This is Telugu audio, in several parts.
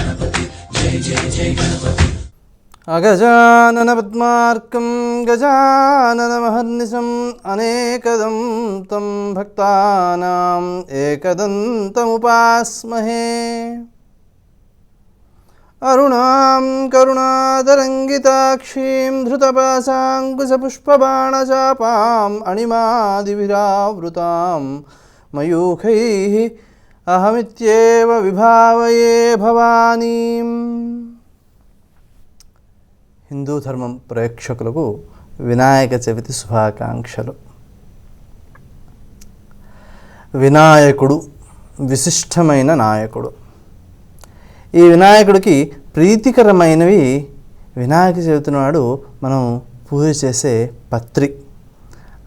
गणपति, जय जय जय गणपति। अगजाननपद्मार्कं गजाननमहर्निशम् अनेकदं तं भक्तानाम् एकदन्तमुपास्महे। अरुणां करुणातरङ्गिताक्षीं धृतपाशाङ्कुशपुष्पबाणचापाम् अणिमादिभिरावृतां मयूखैः అహమిత్యేవ విభావయే భవానీ. హిందూ ధర్మం ప్రేక్షకులకు వినాయక చవితి శుభాకాంక్షలు. వినాయకుడు విశిష్టమైన నాయకుడు. ఈ వినాయకుడికి ప్రీతికరమైనవి వినాయక చవితి నాడు మనం పూజ చేసే పత్రి.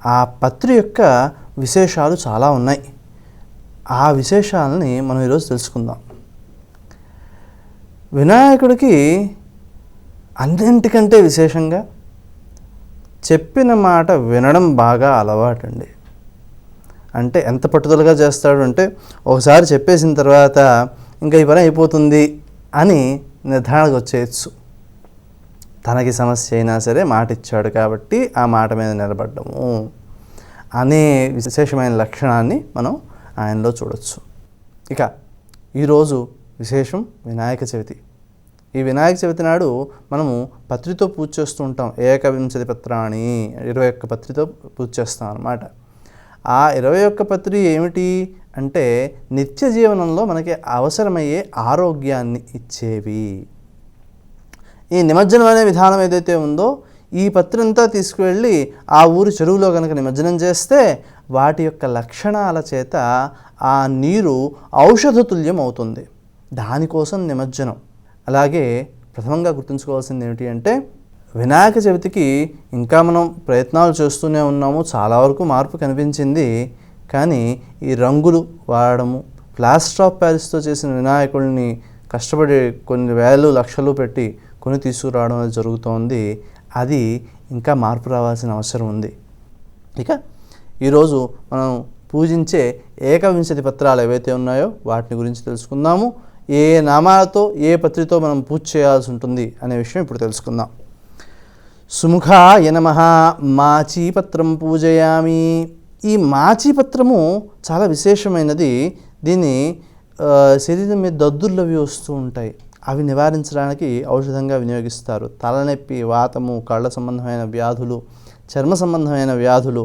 ఆ పత్రి యొక్క విశేషాలు చాలా ఉన్నాయి. ఆ విశేషాలని మనం ఈరోజు తెలుసుకుందాం. వినాయకుడికి అన్నింటికంటే విశేషంగా చెప్పిన మాట వినడం బాగా అలవాటండి. అంటే ఎంత పట్టుదలగా చేస్తాడు అంటే ఒకసారి చెప్పేసిన తర్వాత ఇంకా ఈ పని అయిపోతుంది అని నిర్ధారణకు వచ్చేయచ్చు. తనకి సమస్య అయినా సరే మాట ఇచ్చాడు కాబట్టి ఆ మాట మీద నిలబడ్డము అనే విశేషమైన లక్షణాన్ని మనం ఆయనలో చూడొచ్చు. ఇక ఈరోజు విశేషం వినాయక చవితి. ఈ వినాయక చవితి నాడు మనము పత్రితో పూజ చేస్తూ ఉంటాం. ఏకవింశతి పత్రాన్ని ఇరవై ఒక్క పత్రితో పూజ చేస్తాం అన్నమాట. ఆ ఇరవై ఒక్క పత్రి ఏమిటి అంటే నిత్య జీవనంలో మనకి అవసరమయ్యే ఆరోగ్యాన్ని ఇచ్చేవి. ఈ నిమజ్జనం అనే విధానం ఏదైతే ఉందో ఈ పత్రంతా తీసుకువెళ్ళి ఆ ఊరి చెరువులో కనుక నిమజ్జనం చేస్తే వాటి యొక్క లక్షణాల చేత ఆ నీరు ఔషధతుల్యం అవుతుంది. దానికోసం నిమజ్జనం. అలాగే ప్రథమంగా గుర్తుంచుకోవాల్సింది ఏమిటి అంటే వినాయక చవితికి ఇంకా మనం ప్రయత్నాలు చేస్తూనే ఉన్నాము చాలా వరకు మార్పు కనిపించింది. కానీ ఈ రంగులు వాడడము ప్లాస్టర్ ఆఫ్ ప్యారిస్తో చేసిన వినాయకుడిని కష్టపడి కొన్ని వేలు లక్షలు పెట్టి కొని తీసుకురావడం అనేది జరుగుతోంది. అది ఇంకా మార్పు రావాల్సిన అవసరం ఉంది. ఇక ఈరోజు మనం పూజించే ఏకవింశతి పత్రాలు ఏవైతే ఉన్నాయో వాటిని గురించి తెలుసుకుందాము. ఏ నామాలతో ఏ పత్రితో మనం పూజ చేయాల్సి ఉంటుంది అనే విషయం ఇప్పుడు తెలుసుకుందాం. సుముఖాయ నమ మాచీపత్రం పూజయామి. ఈ మాచీపత్రము చాలా విశేషమైనది. దీన్ని శరీరం మీద దద్దుర్లు అవి వస్తూ ఉంటాయి. అవి నివారించడానికి ఔషధంగా వినియోగిస్తారు. తలనొప్పి వాతము కళ్ళ సంబంధమైన వ్యాధులు చర్మ సంబంధమైన వ్యాధులు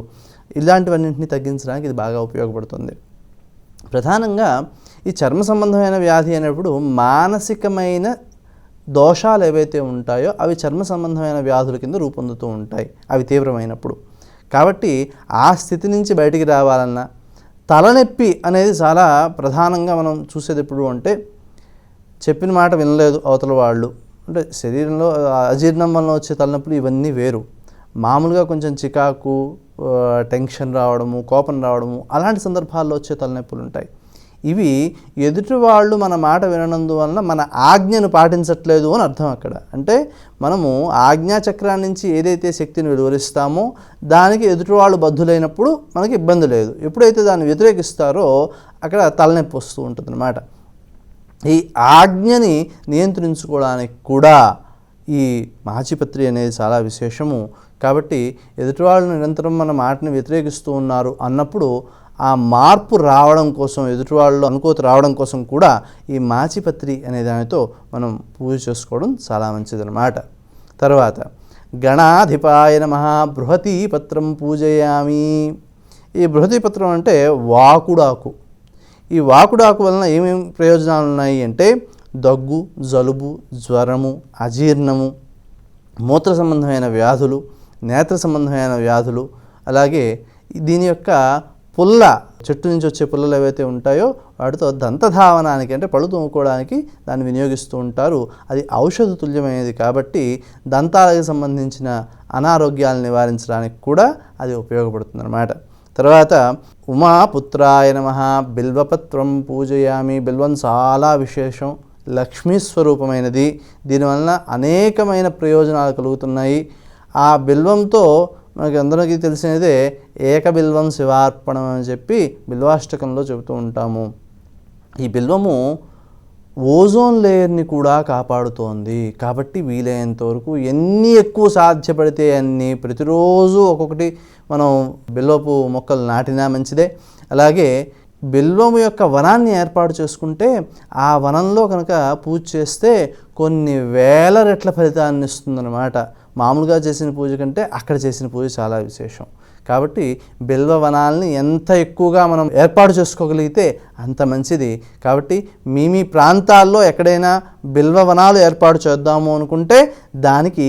ఇలాంటివన్నింటినీ తగ్గించడానికి ఇది బాగా ఉపయోగపడుతుంది. ప్రధానంగా ఈ చర్మ సంబంధమైన వ్యాధి అనేప్పుడు మానసికమైన దోషాలు ఏవైతే ఉంటాయో అవి చర్మ సంబంధమైన వ్యాధుల కింద రూపొందుతూ ఉంటాయి. అవి తీవ్రమైనప్పుడు. కాబట్టి ఆ స్థితి నుంచి బయటికి రావాలన్నా తలనొప్పి అనేది చాలా ప్రధానంగా మనం చూసేది ఎప్పుడు అంటే చెప్పిన మాట వినలేదు అవతల వాళ్ళు. అంటే శరీరంలో అజీర్ణం వలన వచ్చే తలనొప్పులు ఇవన్నీ వేరు. మామూలుగా కొంచెం చికాకు టెన్షన్ రావడము కోపం రావడము అలాంటి సందర్భాల్లో వచ్చే తలనొప్పులు ఉంటాయి. ఇవి ఎదుటి వాళ్ళు మన మాట విననందువలన మన ఆజ్ఞను పాటించట్లేదు అని అర్థం అక్కడ. అంటే మనము ఆజ్ఞాచక్రాన్ని నుంచి ఏదైతే శక్తిని వెలువరిస్తామో దానికి ఎదుటి వాళ్ళు బద్ధులైనప్పుడు మనకి ఇబ్బంది లేదు. ఎప్పుడైతే దాన్ని వ్యతిరేకిస్తారో అక్కడ తలనొప్పి వస్తూ ఉంటుంది ఈ ఆజ్ఞని నియంత్రించుకోవడానికి కూడా ఈ మాచిపత్రి అనేది చాలా విశేషము. కాబట్టి ఎదుటివాళ్ళు నిరంతరం మన మాటని వ్యతిరేకిస్తూ ఉన్నారు అన్నప్పుడు ఆ మార్పు రావడం కోసం ఎదుటివాళ్ళు అనుకోతి రావడం కోసం కూడా ఈ మాచిపత్రి అనే దానితో మనం పూజ చేసుకోవడం చాలా మంచిదన్నమాట. తర్వాత గణాధిపాయ మహా బృహతి పత్రం పూజయామి. ఈ బృహతి పత్రం అంటే వాకుడాకు. ఈ వాకుడాకు వలన ఏమేమి ప్రయోజనాలు ఉన్నాయి అంటే దగ్గు జలుబు జ్వరము అజీర్ణము మూత్ర సంబంధమైన వ్యాధులు నేత్ర సంబంధమైన వ్యాధులు అలాగే దీని యొక్క పుల్ల చెట్టు నుంచి వచ్చే పుల్లలు ఏవైతే ఉంటాయో వాటితో దంతధావనానికి అంటే పళ్ళు తోముకోవడానికి దాన్ని వినియోగిస్తూ ఉంటారు. అది ఔషధ తుల్యమైనది కాబట్టి దంతాలకు సంబంధించిన అనారోగ్యాలను నివారించడానికి కూడా అది ఉపయోగపడుతుంది అనమాట తర్వాత ఉమాపుత్రాయ నమ బిల్వపత్రం పూజయామి బిల్వం చాలా విశేషం లక్ష్మీ స్వరూపమైనది. దీనివలన అనేకమైన ప్రయోజనాలు కలుగుతున్నాయి. ఆ బిల్వంతో మనకి అందరికీ తెలిసినదే ఏకబిల్వం శివార్పణం అని చెప్పి బిల్వాష్టకంలో చెబుతూ ఉంటాము. ఈ బిల్వము ఓజోన్ లేయర్ని కూడా కాపాడుతోంది. కాబట్టి వీలైనంత వరకు ఎన్ని ఎక్కువ సాధ్యపడితే అన్ని ప్రతిరోజు ఒక్కొక్కటి మనం బిల్వపు మొక్కలు నాటినా మంచిదే. అలాగే బిల్వము యొక్క వనాన్ని ఏర్పాటు చేసుకుంటే ఆ వనంలో కనుక పూజ చేస్తే కొన్ని వేల రెట్ల ఫలితాన్ని ఇస్తుందన్నమాట. మామూలుగా చేసిన పూజ కంటే అక్కడ చేసిన పూజ చాలా విశేషం. కాబట్టి బిల్వ వనాల్ని ఎంత ఎక్కువగా మనం ఏర్పాటు చేసుకోగలిగితే అంత మంచిది. కాబట్టి మీ మీ ప్రాంతాల్లో ఎక్కడైనా బిల్వ వనాలు ఏర్పాటు చేద్దాము అనుకుంటే దానికి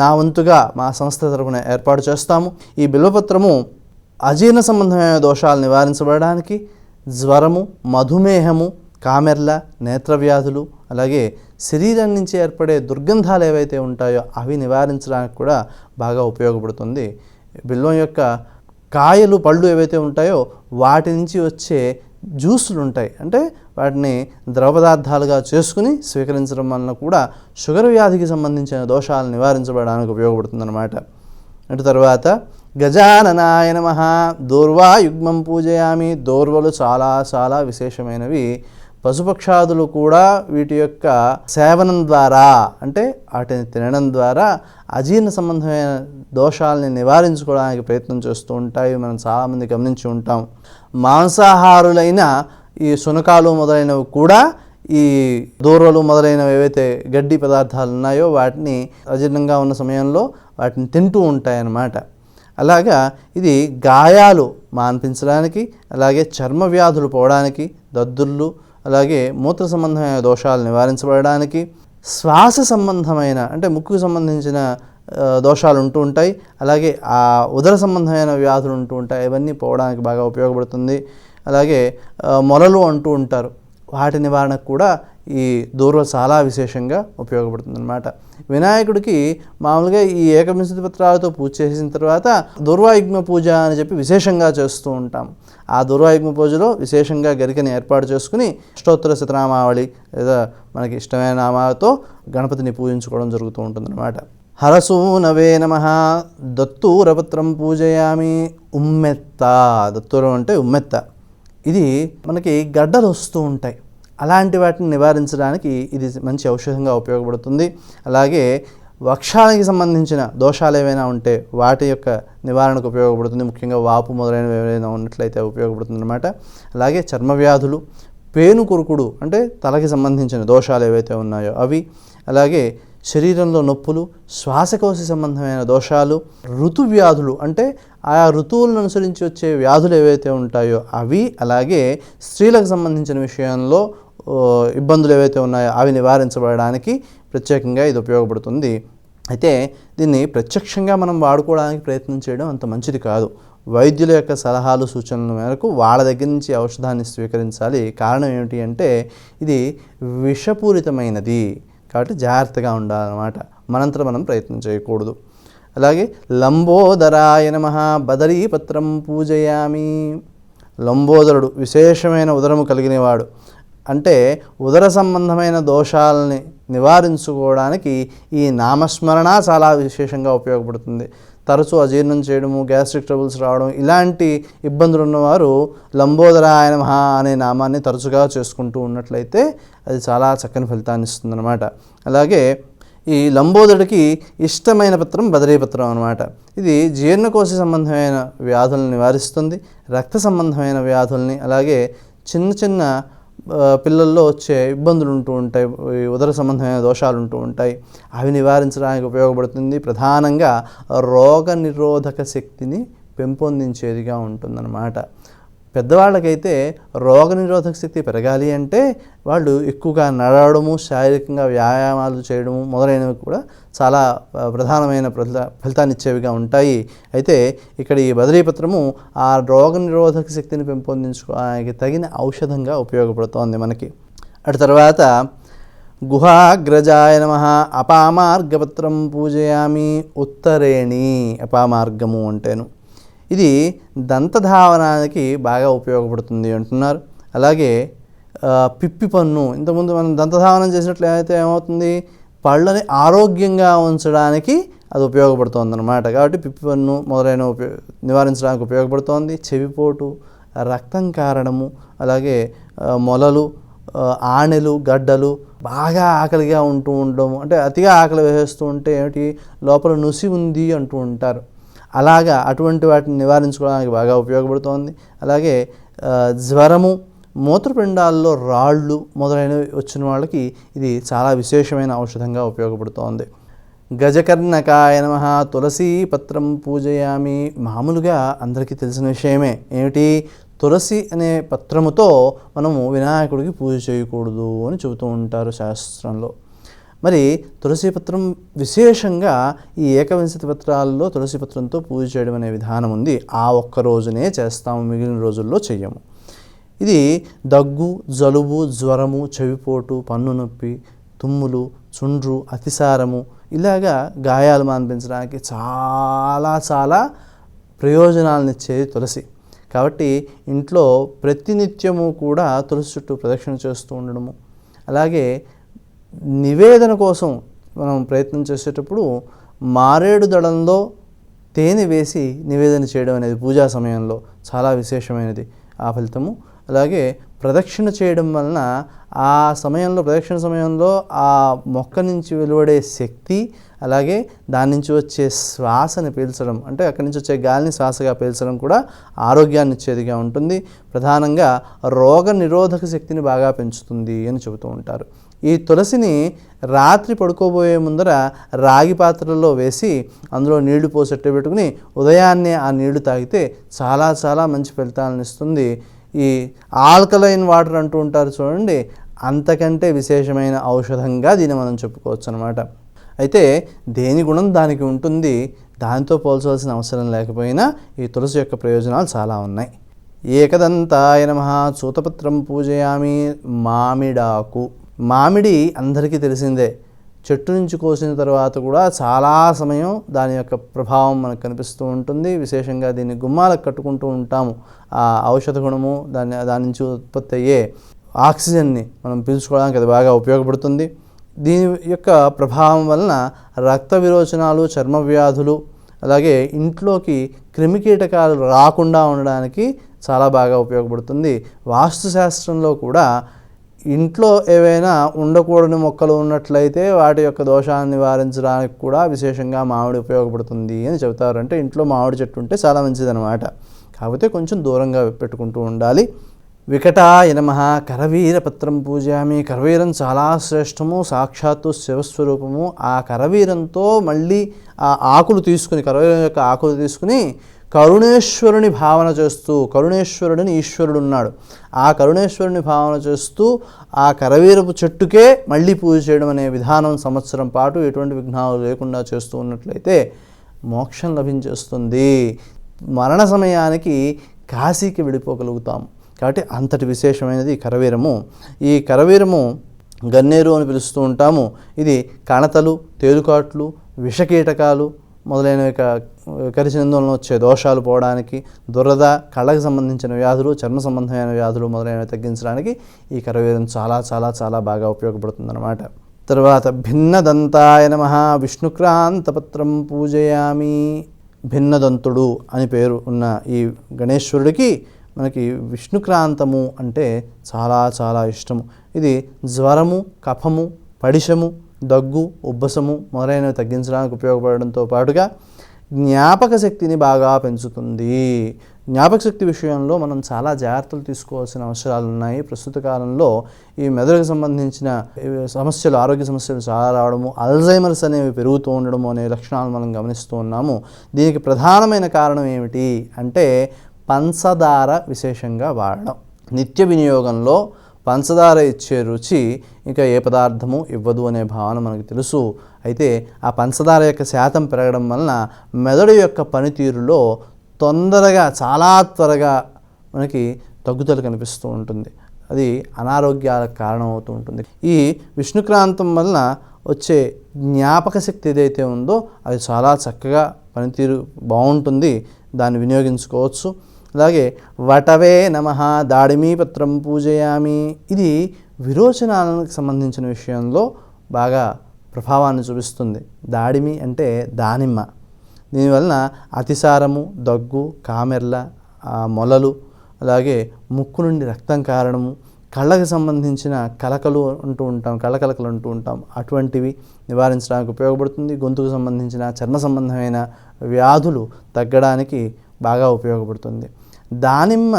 నా వంతుగా మా సంస్థ తరపున ఏర్పాటు చేస్తాము. ఈ బిల్వపత్రము అజీర్ణ సంబంధమైన దోషాలు నివారించబడడానికి జ్వరము మధుమేహము కామెర్ల నేత్రవ్యాధులు అలాగే శరీరం నుంచి ఏర్పడే దుర్గంధాలు ఏవైతే ఉంటాయో అవి నివారించడానికి కూడా బాగా ఉపయోగపడుతుంది. బిల్వం యొక్క కాయలు పళ్ళు ఏవైతే ఉంటాయో వాటి నుంచి వచ్చే జ్యూసులు ఉంటాయి. అంటే వాటిని ద్రవ పదార్థాలుగా చేసుకుని స్వీకరించడం వలన కూడా షుగర్ వ్యాధికి సంబంధించిన దోషాలు నివారించబడడానికి ఉపయోగపడుతుందన్నమాట. అటు తర్వాత గజాననాయ నమ దూర్వా యుగ్మం పూజయామి దూర్వలు చాలా చాలా విశేషమైనవి. పశుపక్షాదులు కూడా వీటి యొక్క సేవనం ద్వారా అంటే వాటిని తినడం ద్వారా అజీర్ణ సంబంధమైన దోషాలని నివారించుకోవడానికి ప్రయత్నం చేస్తూ ఉంటాయి. మనం చాలామంది గమనించి ఉంటాం. మాంసాహారులైన ఈ శునకాలు మొదలైనవి కూడా ఈ దూరలు మొదలైనవి ఏవైతే గడ్డి పదార్థాలు ఉన్నాయో వాటిని అజీర్ణంగా ఉన్న సమయంలో వాటిని తింటూ ఉంటాయన్నమాట. అలాగా ఇది గాయాలు మాన్పించడానికి అలాగే చర్మ వ్యాధులు పోవడానికి దద్దుర్లు అలాగే మూత్ర సంబంధమైన దోషాలు నివారించబడడానికి శ్వాస సంబంధమైన అంటే ముక్కుకు సంబంధించిన దోషాలు ఉంటూ ఉంటాయి. అలాగే ఆ ఉదర సంబంధమైన వ్యాధులు ఉంటూ ఉంటాయి. ఇవన్నీ పోవడానికి బాగా ఉపయోగపడుతుంది. అలాగే మొలలు అంటూ ఉంటారు. వాటి నివారణకు కూడా ఈ దూర్వ చాలా విశేషంగా ఉపయోగపడుతుంది అనమాట వినాయకుడికి మామూలుగా ఈ ఏకవింశతి పత్రాలతో పూజ చేసిన తర్వాత దుర్వాయుగ్మ పూజ అని చెప్పి విశేషంగా చేస్తూ ఉంటాం. ఆ దుర్వాయుగ్మ పూజలో విశేషంగా గరికని ఏర్పాటు చేసుకుని అష్టోత్తర శతనామావళి లేదా మనకి ఇష్టమైన నామాలతో గణపతిని పూజించుకోవడం జరుగుతూ ఉంటుందన్నమాట. హరసూనవే నమ. దత్తూరపత్రం పూజయామి. ఉమ్మెత్త. దత్తూరం అంటే ఉమ్మెత్త. ఇది మనకి గడ్డలు వస్తూ ఉంటాయి. అలాంటి వాటిని నివారించడానికి ఇది మంచి ఔషధంగా ఉపయోగపడుతుంది. అలాగే వక్షానికి సంబంధించిన దోషాలు ఏవైనా ఉంటే వాటి యొక్క నివారణకు ఉపయోగపడుతుంది. ముఖ్యంగా వాపు మొదలైనవి ఏవైనా ఉన్నట్లయితే ఉపయోగపడుతుంది అనమాట అలాగే చర్మ వ్యాధులు పేను కురుకుడు అంటే తలకి సంబంధించిన దోషాలు ఏవైతే ఉన్నాయో అవి అలాగే శరీరంలో నొప్పులు శ్వాసకోశ సంబంధమైన దోషాలు ఋతువ్యాధులు అంటే ఆయా ఋతువులను అనుసరించి వచ్చే వ్యాధులు ఏవైతే ఉంటాయో అవి అలాగే స్త్రీలకు సంబంధించిన విషయంలో ఇబ్బందులు ఏవైతే ఉన్నాయో అవి నివారించబడడానికి ప్రత్యేకంగా ఇది ఉపయోగపడుతుంది. అయితే దీన్ని ప్రత్యక్షంగా మనం వాడుకోవడానికి ప్రయత్నం చేయడం అంత మంచిది కాదు. వైద్యుల యొక్క సలహాలు సూచనల మేరకు వాళ్ళ దగ్గర నుంచి ఔషధాన్ని స్వీకరించాలి. కారణం ఏమిటి అంటే ఇది విషపూరితమైనది కాబట్టి జాగ్రత్తగా ఉండాలన్నమాట. మనంతరం మనం ప్రయత్నం చేయకూడదు. అలాగే లంబోదరాయ నమ బదరీపత్రం పూజయామి. లంబోదరుడు విశేషమైన ఉదరము కలిగినవాడు. అంటే ఉదర సంబంధమైన దోషాలని నివారించుకోవడానికి ఈ నామస్మరణ చాలా విశేషంగా ఉపయోగపడుతుంది. తరచూ అజీర్ణం చేయడము గ్యాస్ట్రిక్ ట్రబుల్స్ రావడం ఇలాంటి ఇబ్బందులు ఉన్నవారు లంబోదరాయ మహా అనే నామాన్ని తరచుగా చేసుకుంటూ ఉన్నట్లయితే అది చాలా చక్కని ఫలితాన్ని ఇస్తుందన్నమాట. అలాగే ఈ లంబోదరుడికి ఇష్టమైన పత్రం బదరీపత్రం అనమాట ఇది జీర్ణకోశ సంబంధమైన వ్యాధులను నివారిస్తుంది రక్త సంబంధమైన వ్యాధుల్ని అలాగే చిన్న చిన్న పిల్లల్లో వచ్చే ఇబ్బందులు ఉంటూ ఉంటాయి ఉదర సంబంధమైన దోషాలు ఉంటూ ఉంటాయి. అవి నివారించడానికి ఉపయోగపడుతుంది. ప్రధానంగా రోగ నిరోధక శక్తిని పెంపొందించేదిగా ఉంటుందన్నమాట. పెద్దవాళ్ళకైతే రోగ నిరోధక శక్తి పెరగాలి అంటే వాళ్ళు ఎక్కువగా నడవడము శారీరకంగా వ్యాయామాలు చేయడము మొదలైనవి కూడా చాలా ప్రధానమైన ఫలిత ఫలితాన్ని ఇచ్చేవిగా ఉంటాయి. అయితే ఇక్కడ ఈ బదరీపత్రము ఆ రోగ నిరోధక శక్తిని పెంపొందించుకోవడానికి తగిన ఔషధంగా ఉపయోగపడుతోంది మనకి. అటు తర్వాత గుహాగ్రజాయ నమ అపామార్గపత్రం పూజయామి ఉత్తరేణి అపామార్గము అంటేను. ఇది దంతధావనానికి బాగా ఉపయోగపడుతుంది అంటున్నారు. అలాగే పిప్పి పన్ను. ఇంతకుముందు మనం దంతధావనం చేసినట్లయితే ఏమవుతుంది? పళ్ళని ఆరోగ్యంగా ఉంచడానికి అది ఉపయోగపడుతుంది అనమాట కాబట్టి పిప్పి పన్ను మొదలైన ఉపయో నివారించడానికి ఉపయోగపడుతోంది. చెవిపోటు రక్తం కారడము అలాగే మొలలు ఆనెలు గడ్డలు బాగా ఆకలిగా ఉంటూ ఉండడం అంటే అతిగా ఆకలి వేసేస్తూ ఉంటే ఏమిటి? లోపల నుసి ఉంది అంటూ ఉంటారు. అలాగా అటువంటి వాటిని నివారించుకోవడానికి బాగా ఉపయోగపడుతోంది. అలాగే జ్వరము మూత్రపిండాల్లో రాళ్ళు మొదలైనవి వచ్చిన వాళ్ళకి ఇది చాలా విశేషమైన ఔషధంగా ఉపయోగపడుతోంది. గజకర్ణకాయ నమ తులసి పత్రం పూజయామి మామూలుగా అందరికీ తెలిసిన విషయమే. ఏమిటి? తులసి అనే పత్రముతో మనము వినాయకుడికి పూజ చేయకూడదు అని చెబుతూ ఉంటారు శాస్త్రంలో. మరి తులసి పత్రం విశేషంగా ఈ ఏకవింశతి పత్రాల్లో తులసి పత్రంతో పూజ చేయడం అనే విధానం ఉంది. ఆ ఒక్క రోజునే చేస్తాము మిగిలిన రోజుల్లో చెయ్యము. ఇది దగ్గు జలుబు జ్వరము చెవిపోటు పన్ను నొప్పి తుమ్ములు చుండ్రు అతిసారము ఇలాగా గాయాలు మాన్పించడానికి చాలా చాలా ప్రయోజనాలనిచ్చేది తులసి. కాబట్టి ఇంట్లో ప్రతినిత్యము కూడా తులసి చుట్టూ ప్రదక్షిణ చేస్తూ ఉండడము అలాగే నివేదన కోసం మనం ప్రయత్నం చేసేటప్పుడు మారేడు దళంలో తేనె వేసి నివేదన చేయడం అనేది పూజా సమయంలో చాలా విశేషమైనది. ఆ ఫలితము. అలాగే ప్రదక్షిణ చేయడం వలన ఆ సమయంలో ప్రదక్షిణ సమయంలో ఆ మొక్క నుంచి వెలువడే శక్తి అలాగే దాని నుంచి వచ్చే శ్వాసని పీల్చడం అంటే అక్కడి నుంచి వచ్చే గాలిని శ్వాసగా పీల్చడం కూడా ఆరోగ్యాన్ని ఇచ్చేదిగా ఉంటుంది. ప్రధానంగా రోగ నిరోధక శక్తిని బాగా పెంచుతుంది అని చెబుతూ ఉంటారు. ఈ తులసిని రాత్రి పడుకోబోయే ముందర రాగి పాత్రలో వేసి అందులో నీళ్ళు పోసెట్టు పెట్టుకుని ఉదయాన్నే ఆ నీళ్ళు తాగితే చాలా చాలా మంచి ఫలితాలను ఇస్తుంది. ఈ ఆల్కలైన్ వాటర్ అంటూ ఉంటారు చూడండి అంతకంటే విశేషమైన ఔషధంగా దీన్ని మనం చెప్పుకోవచ్చు అనమాట అయితే దేని గుణం దానికి ఉంటుంది? దానితో పోల్చవలసిన అవసరం లేకపోయినా ఈ తులసి యొక్క ప్రయోజనాలు చాలా ఉన్నాయి. ఏకదంతాయ నమ సూతపత్రం పూజయామి మామిడాకు. మామిడి అందరికీ తెలిసిందే. చెట్టు నుంచి కోసిన తర్వాత కూడా చాలా సమయం దాని యొక్క ప్రభావం మనకు కనిపిస్తూ ఉంటుంది. విశేషంగా దీన్ని గుమ్మాలకు కట్టుకుంటూ ఉంటాము. ఆ ఔషధ గుణము దాన్ని దాని నుంచి ఉత్పత్తి అయ్యే ఆక్సిజన్ని మనం పీల్చుకోవడానికి అది బాగా ఉపయోగపడుతుంది. దీని యొక్క ప్రభావం వలన రక్త విరోచనాలు చర్మ వ్యాధులు అలాగే ఇంట్లోకి క్రిమికీటకాలు రాకుండా ఉండడానికి చాలా బాగా ఉపయోగపడుతుంది. వాస్తుశాస్త్రంలో కూడా ఇంట్లో ఏవైనా ఉండకూడని మొక్కలు ఉన్నట్లయితే వాటి యొక్క దోషాన్ని నివారించడానికి కూడా విశేషంగా మామిడి ఉపయోగపడుతుంది అని చెబుతారు. అంటే ఇంట్లో మామిడి చెట్టు ఉంటే చాలా మంచిదన్నమాట. కాకపోతే కొంచెం దూరంగా పెట్టుకుంటూ ఉండాలి. వికటాయ నమ కరవీరపత్రం పూజామి. కరవీరం చాలా శ్రేష్టము సాక్షాత్తు శివస్వరూపము. ఆ కరవీరంతో మళ్ళీ ఆ ఆకులు తీసుకుని కరవీరం యొక్క ఆకులు తీసుకుని కరుణేశ్వరుని భావన చేస్తూ కరుణేశ్వరుడిని ఈశ్వరుడు ఉన్నాడు. ఆ కరుణేశ్వరుని భావన చేస్తూ ఆ కరవీరపు చెట్టుకే మళ్ళీ పూజ చేయడం అనే విధానం సంవత్సరం పాటు ఎటువంటి విఘ్నాలు లేకుండా చేస్తూ ఉన్నట్లయితే మోక్షం లభించేస్తుంది. మరణ సమయానికి కాశీకి వెళ్ళిపోగలుగుతాం. కాబట్టి అంతటి విశేషమైనది ఈ కరవీరము. ఈ కరవీరము గన్నేరు అని పిలుస్తూ ఉంటాము. ఇది కణతలు తేలుకాట్లు విషకీటకాలు మొదలైనవి క- వచ్చే దోషాలు పోవడానికి దురద కళ్ళకు సంబంధించిన వ్యాధులు చర్మ సంబంధమైన వ్యాధులు మొదలైనవి తగ్గించడానికి ఈ కరవీరం చాలా చాలా చాలా బాగా ఉపయోగపడుతుందన్నమాట. తర్వాత భిన్నదంతాయ నమ విష్ణుక్రాంతపత్రం పూజయామి. భిన్నదంతుడు అని పేరు ఉన్న ఈ గణేశ్వరుడికి మనకి విష్ణుక్రాంతము అంటే చాలా చాలా ఇష్టము. ఇది జ్వరము కఫము పడిశము దగ్గు ఉబ్బసము మొదలైనవి తగ్గించడానికి ఉపయోగపడడంతో పాటుగా జ్ఞాపక శక్తిని బాగా పెంచుతుంది. జ్ఞాపక శక్తి విషయంలో మనం చాలా జాగ్రత్తలు తీసుకోవాల్సిన అవసరాలు ఉన్నాయి. ప్రస్తుత కాలంలో ఈ మెదడుకు సంబంధించిన సమస్యలు ఆరోగ్య సమస్యలు చాలా రావడము అల్జైమర్స్ అనేవి పెరుగుతూ ఉండడము అనే లక్షణాలు మనం గమనిస్తూ ఉన్నాము. దీనికి ప్రధానమైన కారణం ఏమిటి అంటే పంచదార విశేషంగా వాడడం. నిత్య వినియోగంలో పంచదార ఇచ్చే రుచి ఇంకా ఏ పదార్థము ఇవ్వదు అనే భావన మనకు తెలుసు. అయితే ఆ పంచదార యొక్క శాతం పెరగడం వలన మెదడు యొక్క పనితీరులో తొందరగా చాలా త్వరగా మనకి తగ్గుదల కనిపిస్తూ ఉంటుంది. అది అనారోగ్యాలకు కారణమవుతూ ఉంటుంది. ఈ విష్ణుక్రాంతం వలన వచ్చే జ్ఞాపక శక్తి ఏదైతే ఉందో అది చాలా చక్కగా పనితీరు బాగుంటుంది. దాన్ని వినియోగించుకోవచ్చు. అలాగే వటవే నమ దాడిమీ పత్రం పూజయామి. ఇది విరోచనాలకు సంబంధించిన విషయంలో బాగా ప్రభావాన్ని చూపిస్తుంది. దాడిమి అంటే దానిమ్మ. దీనివలన అతిసారము దగ్గు కామెర్ల మొలలు అలాగే ముక్కు నుండి రక్తం కారణము కళ్ళకు సంబంధించిన కలకలు అంటూ ఉంటాం కలకలకలు అంటూ ఉంటాం. అటువంటివి నివారించడానికి ఉపయోగపడుతుంది. గొంతుకు సంబంధించిన చర్మ సంబంధమైన వ్యాధులు తగ్గడానికి బాగా ఉపయోగపడుతుంది. దానిమ్మ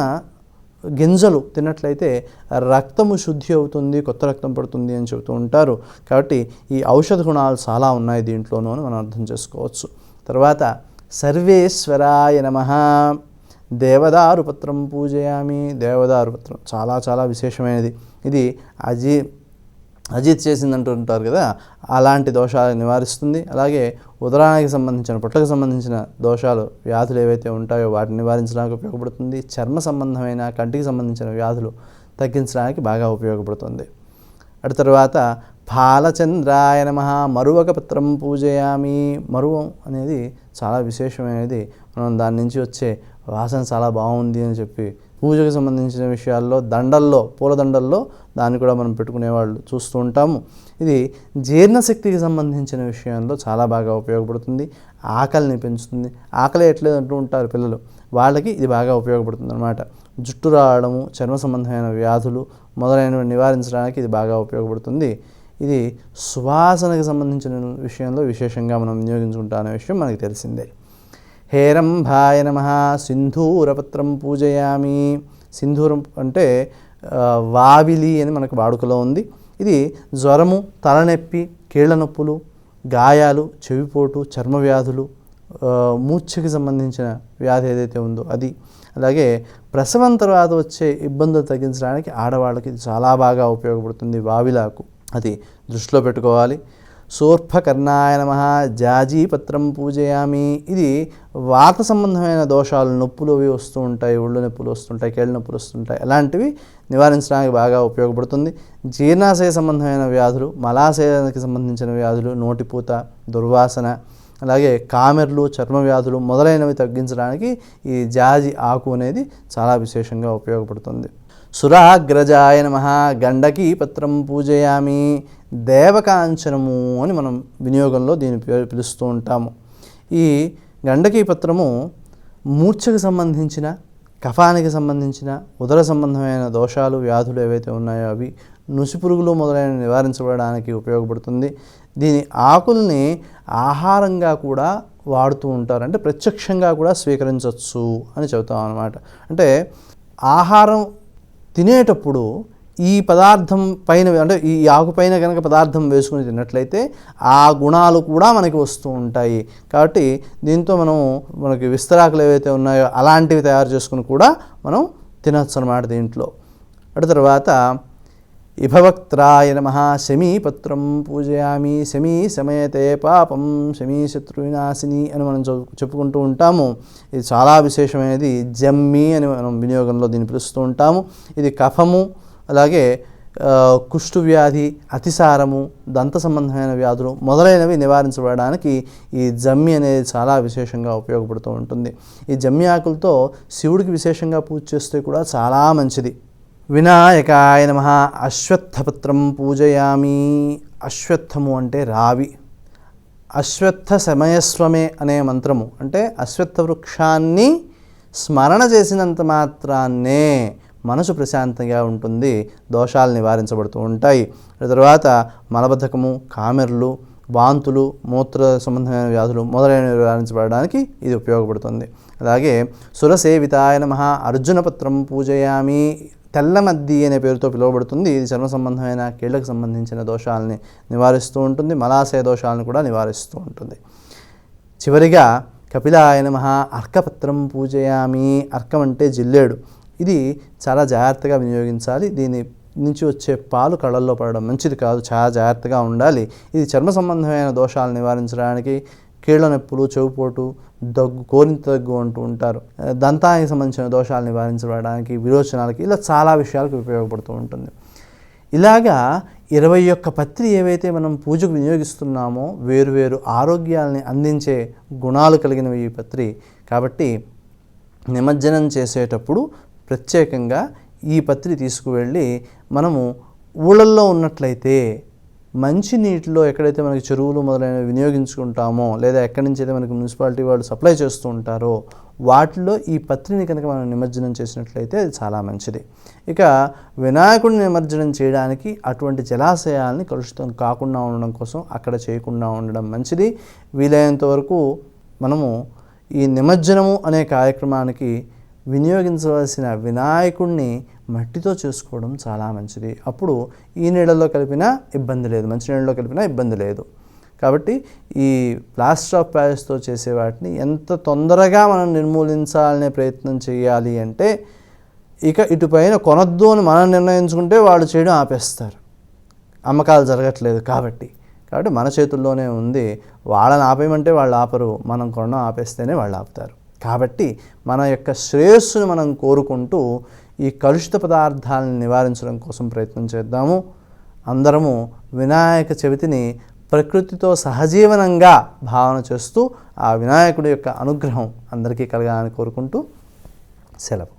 గింజలు తిన్నట్లయితే రక్తము శుద్ధి అవుతుంది కొత్త రక్తం పడుతుంది అని చెబుతూ ఉంటారు. కాబట్టి ఈ ఔషధ గుణాలు చాలా ఉన్నాయి దీంట్లోనూ అని మనం అర్థం చేసుకోవచ్చు. తర్వాత సర్వేశ్వరాయ నమ. దేవదారు పత్రం పూజయామి. దేవదారు పత్రం చాలా చాలా విశేషమైనది. ఇది అజీ అజిత్ చేసిందంటూ ఉంటారు కదా అలాంటి దోషాలు నివారిస్తుంది. అలాగే ఉదరానికి సంబంధించిన పొట్టకు సంబంధించిన దోషాలు వ్యాధులు ఏవైతే ఉంటాయో వాటిని నివారించడానికి ఉపయోగపడుతుంది. చర్మ సంబంధమైన కంటికి సంబంధించిన వ్యాధులు తగ్గించడానికి బాగా ఉపయోగపడుతుంది. అటు తర్వాత బాలచంద్రాయ నమ మరువక పత్రం పూజయామి. మరువం అనేది చాలా విశేషమైనది. మనం దాని నుంచి వచ్చే వాసన చాలా బాగుంది అని చెప్పి పూజకు సంబంధించిన విషయాల్లో దండల్లో పూలదండల్లో దాన్ని కూడా మనం పెట్టుకునేవాళ్ళు చూస్తూ ఉంటాము. ఇది జీర్ణశక్తికి సంబంధించిన విషయంలో చాలా బాగా ఉపయోగపడుతుంది. ఆకలిని పెంచుతుంది. ఆకలి ఎట్లేదు అంటూ ఉంటారు పిల్లలు. వాళ్ళకి ఇది బాగా ఉపయోగపడుతుంది అనమాట జుట్టు రావడము చర్మ సంబంధమైన వ్యాధులు మొదలైనవి నివారించడానికి ఇది బాగా ఉపయోగపడుతుంది. ఇది సువాసనకు సంబంధించిన విషయంలో విశేషంగా మనం వినియోగించుకుంటా అనే విషయం మనకి తెలిసిందే. హేరంభాయ నమ సింధూరపత్రం పూజయామి. సింధూరం అంటే వావిలి అని మనకు వాడుకలో ఉంది. ఇది జ్వరము తలనొప్పి కీళ్ళ నొప్పులు గాయాలు చెవిపోటు చర్మ వ్యాధులు మూర్ఛకి సంబంధించిన వ్యాధి ఏదైతే ఉందో అది. అలాగే ప్రసవం తర్వాత వచ్చే ఇబ్బందులు తగ్గించడానికి ఆడవాళ్ళకి చాలా బాగా ఉపయోగపడుతుంది వావిలాకు. అది దృష్టిలో పెట్టుకోవాలి. సూర్భకర్ణాయ నమ జాజీపత్రం పూజయామి. ఇది వాత సంబంధమైన దోషాలు నొప్పులు అవి వస్తూ ఉంటాయి ఒళ్ళు నొప్పులు వస్తుంటాయి కేళ్ళ నొప్పులు వస్తుంటాయి. అలాంటివి నివారించడానికి బాగా ఉపయోగపడుతుంది. జీర్ణాశయ సంబంధమైన వ్యాధులు మలాశయానికి సంబంధించిన వ్యాధులు నోటిపూత దుర్వాసన అలాగే కామెర్లు చర్మ వ్యాధులు మొదలైనవి తగ్గించడానికి ఈ జాజి ఆకు అనేది చాలా విశేషంగా ఉపయోగపడుతుంది. సురాగ్రజాయ నమ గండకీ పత్రం పూజయామి. దేవకాంచనము అని మనం వినియోగంలో దీన్ని పిలుస్తూ ఉంటాము. ఈ గండకీ పత్రము మూర్ఛకు సంబంధించిన కఫానికి సంబంధించిన ఉదర సంబంధమైన దోషాలు వ్యాధులు ఏవైతే ఉన్నాయో అవి నుసిపురుగులు మొదలైన నివారించబడడానికి ఉపయోగపడుతుంది. దీని ఆకుల్ని ఆహారంగా కూడా వాడుతూ ఉంటారు. అంటే ప్రత్యక్షంగా కూడా స్వీకరించవచ్చు అని చెబుతాం అన్నమాట అంటే ఆహారం తినేటప్పుడు ఈ పదార్థం పైన అంటే ఈ ఆకు పైన కనుక పదార్థం వేసుకుని తిన్నట్లయితే ఆ గుణాలు కూడా మనకి వస్తూ ఉంటాయి. కాబట్టి దీంతో మనం మనకి విస్తరాకులు ఏవైతే ఉన్నాయో అలాంటివి తయారు చేసుకుని కూడా మనం తినచ్చు అనమాట దీంట్లో. అటు తర్వాత ఇభవక్త్రాయ నమ శమీపత్రం పూజయామి శమీ సమయతే పాపం శమీ శత్రువినాశిని అని మనం చెప్పుకుంటూ ఉంటాము. ఇది చాలా విశేషమైనది. జమ్మి అని మనం వినియోగంలో దీన్ని పిలుస్తూ ఉంటాము. ఇది కఫము అలాగే కుష్టు వ్యాధి అతిసారము దంత సంబంధమైన వ్యాధులు మొదలైనవి నివారించబడడానికి ఈ జమ్మి అనేది చాలా విశేషంగా ఉపయోగపడుతూ ఉంటుంది. ఈ జమ్మి ఆకులతో శివుడికి విశేషంగా పూజ చేస్తే కూడా చాలా మంచిది. వినాయకాయ నమ. అశ్వత్థపత్రం పూజయామి. అశ్వత్థము అంటే రావి. అశ్వత్థ సమయస్వమే అనే మంత్రము. అంటే అశ్వత్థ వృక్షాన్ని స్మరణ చేసినంత మాత్రాన్నే మనసు ప్రశాంతంగా ఉంటుంది దోషాలు నివారించబడుతూ ఉంటాయి. తర్వాత మలబద్ధకము కామెర్లు వాంతులు మూత్ర సంబంధమైన వ్యాధులు మొదలైనవి నివారించబడడానికి ఇది ఉపయోగపడుతుంది. అలాగే సురసేవితాయ నమ అర్జునపత్రం పూజయామి తెల్లమద్ది అనే పేరుతో పిలువబడుతుంది. ఇది చర్మ సంబంధమైన కీళ్ళకు సంబంధించిన దోషాలని నివారిస్తూ ఉంటుంది మలాశయ దోషాలను కూడా నివారిస్తూ ఉంటుంది. చివరిగా కపిలాయ నమ అర్కపత్రం పూజయామి అర్కం అంటే జిల్లేడు. ఇది చాలా జాగ్రత్తగా వినియోగించాలి. దీని నుంచి వచ్చే పాలు కళ్ళల్లో పడడం మంచిది కాదు. చాలా జాగ్రత్తగా ఉండాలి. ఇది చర్మ సంబంధమైన దోషాలు నివారించడానికి కీళ్ళ నొప్పులు చెవుపోటు దగ్గు కోరింత దగ్గు అంటూ ఉంటారు. దంతానికి సంబంధించిన దోషాలు నివారించబడడానికి విరోచనాలకి ఇలా చాలా విషయాలకు ఉపయోగపడుతూ ఉంటుంది. ఇలాగా ఇరవై ఒక్క పత్రి ఏవైతే మనం పూజకు వినియోగిస్తున్నామో వేరువేరు ఆరోగ్యాల్ని అందించే గుణాలు కలిగినవి ఈ పత్రి. కాబట్టి నిమజ్జనం చేసేటప్పుడు ప్రత్యేకంగా ఈ పత్రి తీసుకువెళ్ళి మనము ఊళ్ళల్లో ఉన్నట్లయితే మంచి నీటిలో ఎక్కడైతే మనకి చెరువులు మొదలైనవి వినియోగించుకుంటామో లేదా ఎక్కడి నుంచి అయితే మనకి మున్సిపాలిటీ వాళ్ళు సప్లై చేస్తూ ఉంటారో వాటిలో ఈ పత్రిని కనుక మనం నిమజ్జనం చేసినట్లయితే అది చాలా మంచిది. ఇక వినాయకుడిని నిమజ్జనం చేయడానికి అటువంటి జలాశయాల్ని కలుషితం కాకుండా ఉండడం కోసం అక్కడ చేయకుండా ఉండడం మంచిది. వీలైనంత వరకు మనము ఈ నిమజ్జనము అనే కార్యక్రమానికి వినియోగించవలసిన వినాయకుడిని మట్టితో చేసుకోవడం చాలా మంచిది. అప్పుడు ఈ నీళ్ళలో కలిపినా ఇబ్బంది లేదు. మంచి నీళ్ళలో కలిపినా ఇబ్బంది లేదు. కాబట్టి ఈ ప్లాస్టర్ ఆఫ్ ప్యారిస్తో చేసే వాటిని ఎంత తొందరగా మనం నిర్మూలించాలనే ప్రయత్నం చేయాలి అంటే ఇక ఇటుపైన కొనొద్దు అని మనం నిర్ణయించుకుంటే వాళ్ళు చేయడం ఆపేస్తారు. అమ్మకాలు జరగట్లేదు కాబట్టి. కాబట్టి మన చేతుల్లోనే ఉంది. వాళ్ళని ఆపేయమంటే వాళ్ళు ఆపరు. మనం కొనడం ఆపేస్తేనే వాళ్ళు ఆపుతారు. కాబట్టి మన యొక్క శ్రేయస్సును మనం కోరుకుంటూ ఈ కలుషిత పదార్థాలను నివారించడం కోసం ప్రయత్నం చేద్దాము. అందరము వినాయక చవితిని ప్రకృతితో సహజీవనంగా భావన చేస్తూ ఆ వినాయకుడి యొక్క అనుగ్రహం అందరికీ కలగాలని కోరుకుంటూ సెలవు.